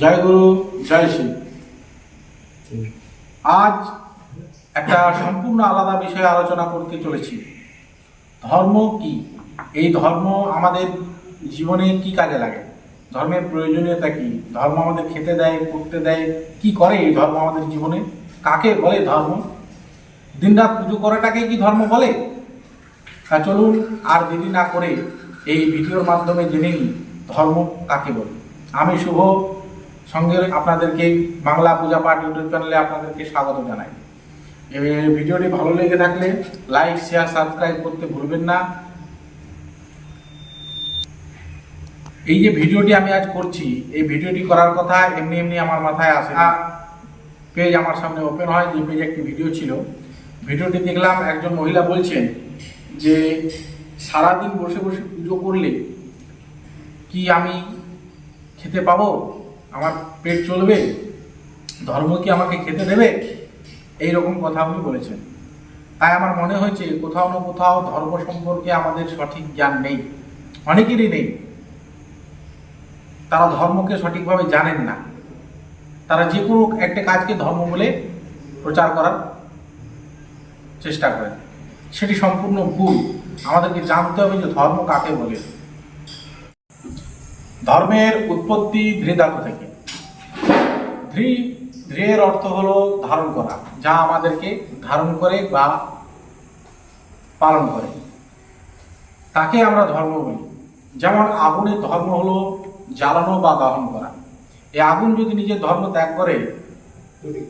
জয় গুরু, জয় শ্রী। আজ একটা সম্পূর্ণ আলাদা বিষয়ে আলোচনা করতে চলেছি। ধর্ম কি? এই ধর্ম আমাদের জীবনে কি কাজে লাগে? ধর্মের প্রয়োজনীয়তা কি? ধর্ম আমাদের খেতে দেয় পড়তে দেয়, কি করে এই ধর্ম আমাদের জীবনে? কাকে বলে ধর্ম? দিনরাত পুজো করাটাকে কি ধর্ম বলে? তা চলুন আর দেরি না করে এই ভিডিওর মাধ্যমে জেনে নিই ধর্ম কাকে বলে। আমি শুভ সঙ্গে আপনাদেরকে বাংলা পূজা পাঠ ইউটিউব চ্যানেলে আপনাদেরকে স্বাগত জানাই। ভিডিওটি ভালো লেগে থাকলে লাইক শেয়ার সাবস্ক্রাইব করতে ভুলবেন না। এই যে ভিডিওটি আমি আজ করছি, এই ভিডিওটি করার কথা এমনি এমনি আমার মাথায় আসে না। পেজ আমার সামনে ওপেন হয়, যে পেজে একটি ভিডিও ছিল। ভিডিওটি দেখলাম একজন মহিলা বলছেন যে সারাদিন বসে বসে পুজো করলে কি আমি খেতে পাবো? আমার পেট চলবে? ধর্ম কি আমাকে খেতে দেবে? এই রকম কথা উনি বলেছেন। তাই আমার মনে হয়েছে, কোথাও না কোথাও ধর্ম সম্পর্কে আমাদের সঠিক জ্ঞান নেই। অনেকেরই নেই। তারা ধর্মকে সঠিকভাবে জানেন না। তারা যে কোনো একটা কাজকে ধর্ম বলে প্রচার করার চেষ্টা করেন। সেটি সম্পূর্ণ ভুল। আমাদেরকে জানতে হবে যে ধর্ম কাকে বলে। ধর্মের উৎপত্তি ধৃধাতু থেকে। ধৃ ধৃয়ের অর্থ হলো ধারণ করা, যা আমাদেরকে ধারণ করে বা পালন করে। তাকে আমরা ধর্ম বলি। যেমন আগুনের ধর্ম হলো জ্বালানো বা দহন করা। এই আগুন যদি নিজের ধর্ম ত্যাগ করে,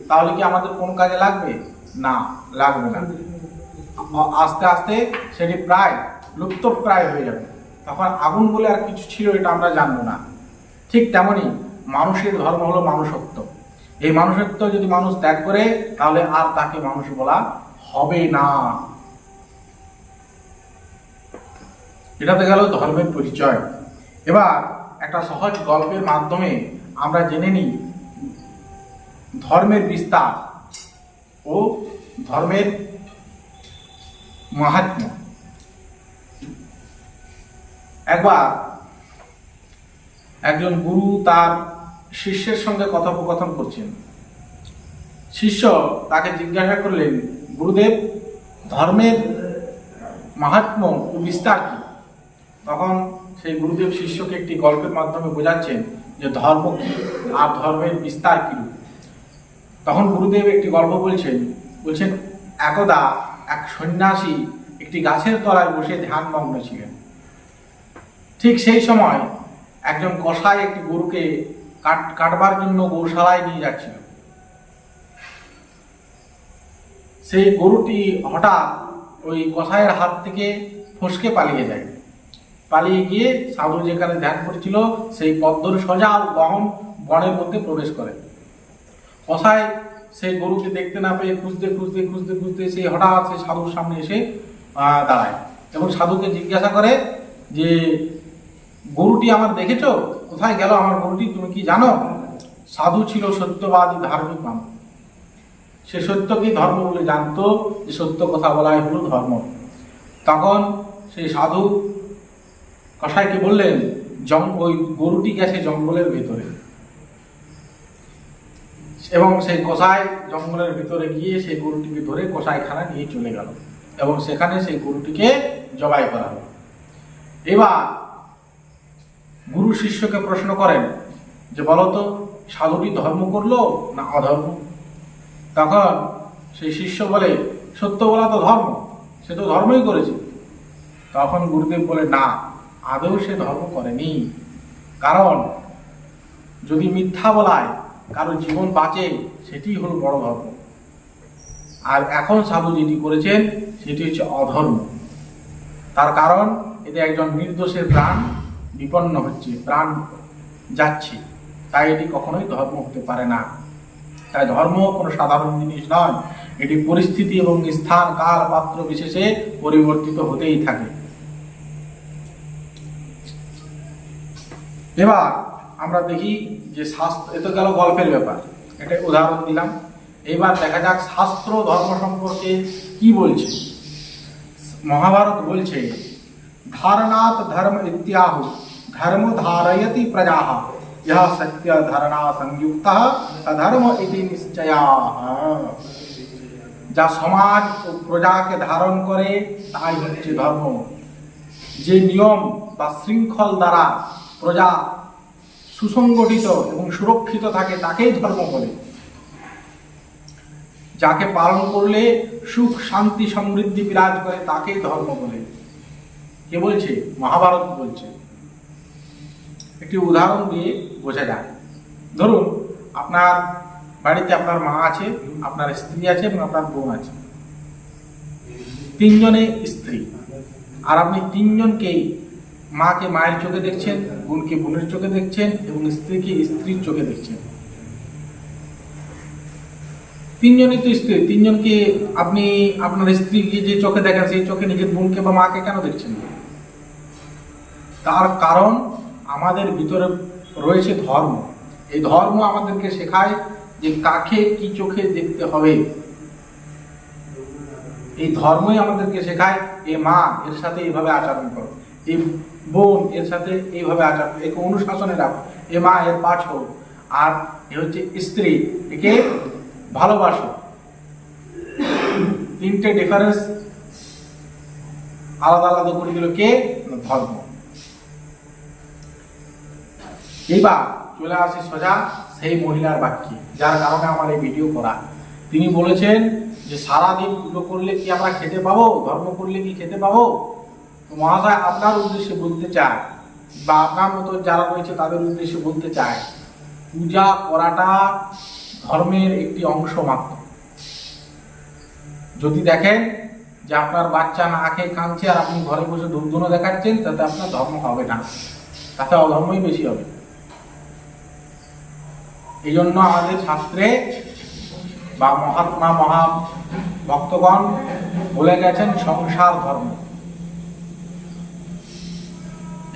তাহলে কি আমাদের কোন কাজে লাগবে? না লাগবে না। আস্তে আস্তে সেটি প্রায় লুপ্ত প্রায় হয়ে যাবে। তখন আগুন বলে আর কিছু ছিল এটা আমরা জানব না। ঠিক তেমনি মানুষের ধর্ম হলো মানুষত্ব। এই মানুষত্ব যদি মানুষ ত্যাগ করে, তাহলে আর তাকে মানুষ বলা হবে না। এটাতে গেল ধর্মের পরিচয়। এবার একটা সহজ গল্পের মাধ্যমে আমরা জেনে নিই ধর্মের বিস্তার ও ধর্মের মাহাত্ম্য। একবার একজন গুরু তার শিষ্যের সঙ্গে কথোপকথন করছেন। শিষ্য তাকে জিজ্ঞাসা করলেন, গুরুদেব, ধর্মের মাহাত্ম্য ও বিস্তার কি? তখন সেই গুরুদেব শিষ্যকে একটি গল্পের মাধ্যমে বোঝাচ্ছেন যে ধর্ম কি আর ধর্মের বিস্তার কি তখন গুরুদেব একটি গল্প বলছেন বলছেন, একদা এক সন্ন্যাসী একটি গাছের তলায় বসে ধ্যানমগ্ন ছিলেন। ঠিক সেই সময় একজন কসাই একটি গরুকে কাট, কাটবার জন্য গৌশালায় নিয়ে যাচ্ছিল। সেই গরুটি হঠাৎ ওই কসাইয়ের হাত থেকে ফসকে পালিয়ে যায়। পালিয়ে গিয়ে সাধু যেখানে ধ্যান করছিল, সেই পদ্মর সোজা গহন বনের মধ্যে প্রবেশ করে। কসাই সেই গরুকে দেখতে না পেয়ে খুঁজতে খুঁজতে খুঁজতে খুঁজতে সেই হঠাৎ সেই সাধুর সামনে এসে দাঁড়ায় এবং সাধুকে জিজ্ঞাসা করে যে গরুটি আমার দেখেছ? কোথায় গেল আমার গরুটি? তুমি কি জানো? সাধু ছিল সত্যবাদী ধার্মিক মানুষ। সে সত্যকেই ধর্ম বলে জানতো, যে সত্য কথা বলাই হলো ধর্ম। তখন সেই সাধু কসাইকে বললেন, জং, ওই গরুটি গেছে জঙ্গলের ভেতরে। এবং সেই কসাই জঙ্গলের ভিতরে গিয়ে সেই গরুটিকে ধরে কসাইখানা নিয়ে চলে গেল। এবং সেখানে সেই গরুটিকে জবাই করা হলো। এবার গুরু শিষ্যকে প্রশ্ন করেন যে বলতো সাধুটি ধর্ম করল না অধর্ম? তখন সেই শিষ্য বলে, সত্য বলা তো ধর্ম, সে তো ধর্মই করেছে। তখন গুরুদেব বলে, না, আদৌ সে ধর্ম করেনি। কারণ যদি মিথ্যা বলায়, কারও জীবন বাঁচে, সেটি হলো বড় ধর্ম। আর এখন সাধু যেটি করেছেন, সেটি হচ্ছে অধর্ম। তার কারণ, এতে একজন নির্দোষের প্রাণ বিপন্ন হচ্ছে, প্রাণ যাচ্ছে। তাই এটি কখনোই ধর্ম হতে পারে না। তাই ধর্ম কোনো সাধারণ জিনিস নয়। এটি পরিস্থিতি এবং স্থান, কাল, পাত্র বিশেষে পরিবর্তিত হতেই থাকে। এবার আমরা দেখি যে শাস্ত্র, এ তো গেল গল্পের ব্যাপার। এটা উদাহরণ দিলাম। এবার দেখা যাক শাস্ত্র ধর্ম সম্পর্কে কি বলছে। মহাভারত বলছে, ধারণাত ধর্ম ইত্যাহু ধর্ম ধারয়তি প্রজা यह सत्य धारणा संयुक्त सधर्म इति निश्चया যা সমাজ ও প্রজাকে ধারণ করে তাই হচ্ছে ধর্ম যে নিয়ম বা শৃঙ্খল দ্বারা প্রজা সুসংগঠিত এবং সুরক্ষিত থাকে তাকেই ধর্ম বলে যাকে পালন করলে সুখ শান্তি সমৃদ্ধি বিরাজ করে তাকেই ধর্ম বলে কে বলছে মহাভারত বলছে একটি উদাহরণ দিয়ে বোঝা যায় ধরুন, আপনার বাড়িতে আপনার মা আছে, আপনার স্ত্রী আছে এবং আপনার বোন আছে। তিনজনে স্ত্রী। আর আপনি তিনজনকেই মাকে মায়ের চোখে দেখছেন, বোনকে বোনের চোখে দেখছেন এবং স্ত্রীকে স্ত্রীর চোখে দেখছেন। তিনজনই তো স্ত্রী, তিনজনকে আপনি আপনার স্ত্রীকে যে চোখে দেখেন, সেই চোখে নিজের বোনকে বা মাকে কেন দেখছেন? তার কারণ আমাদের ভিতরে রয়েছে ধর্ম। এই ধর্ম আমাদেরকে শেখায় যে কাকে কি চোখে দেখতে হবে। এই ধর্মই আমাদেরকে শেখায়, এ মা, এর সাথে এইভাবে আচরণ করো। এই বোন, এর সাথে এইভাবে আচরণ। একে অনুশাসনে রাখো। এ মা, এর পা ছোড়ো। আর এ হচ্ছে স্ত্রী, একে ভালোবাসো। তিনটে ডিফারেন্স আলাদা আলাদা করে দিল কে? ধর্ম। এইবার চলে আসি সোজা সেই মহিলার বাক্যে, যার কারণে আমার এই ভিডিও করা। তিনি বলেছেন যে, সারাদিন পুজো করলে কি আমরা খেতে পাবো? ধর্ম করলে কি খেতে পাবো? মহাশয়, আপনার উদ্দেশ্যে বলতে চায়, বা আপনার মতো যারা রয়েছে তাদের উদ্দেশ্যে বলতে চায়, পূজা করাটা ধর্মের একটি অংশ মাত্র। যদি দেখেন যে আপনার বাচ্চা না খেয়ে কাঁদছে আর আপনি ঘরে বসে ধূপধুনো দেখাচ্ছেন, তাতে আপনার ধর্ম হবে না। তাতে অধর্মই বেশি হবে। এই জন্য আমাদের শাস্ত্রে বা মহাত্মা মহা ভক্তগণ বলে গেছেন সংসার ধর্ম।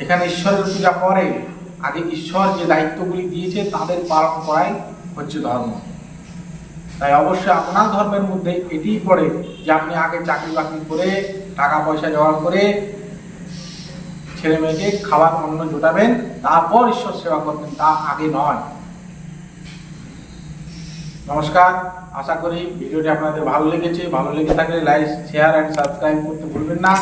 এখানে ঈশ্বরের পূজা করে আগে ঈশ্বর যে দায়িত্বগুলি দিয়েছে তাদের পালন করাই হচ্ছে ধর্ম। তাই অবশ্যই আপনার ধর্মের মধ্যে এটিই পড়ে যে আপনি আগে চাকরি বাকরি করে টাকা পয়সা জোগাড় করে ছেলে মেয়েকে খাবার অন্ন জোটাবেন, তারপর ঈশ্বর সেবা করবেন, তা আগে নয়। নমস্কার, আশা করি ভিডিওটি আপনাদের ভালো লেগেছে। ভালো লেগে থাকলে লাইক শেয়ার অ্যান্ড সাবস্ক্রাইব করতে ভুলবেন না।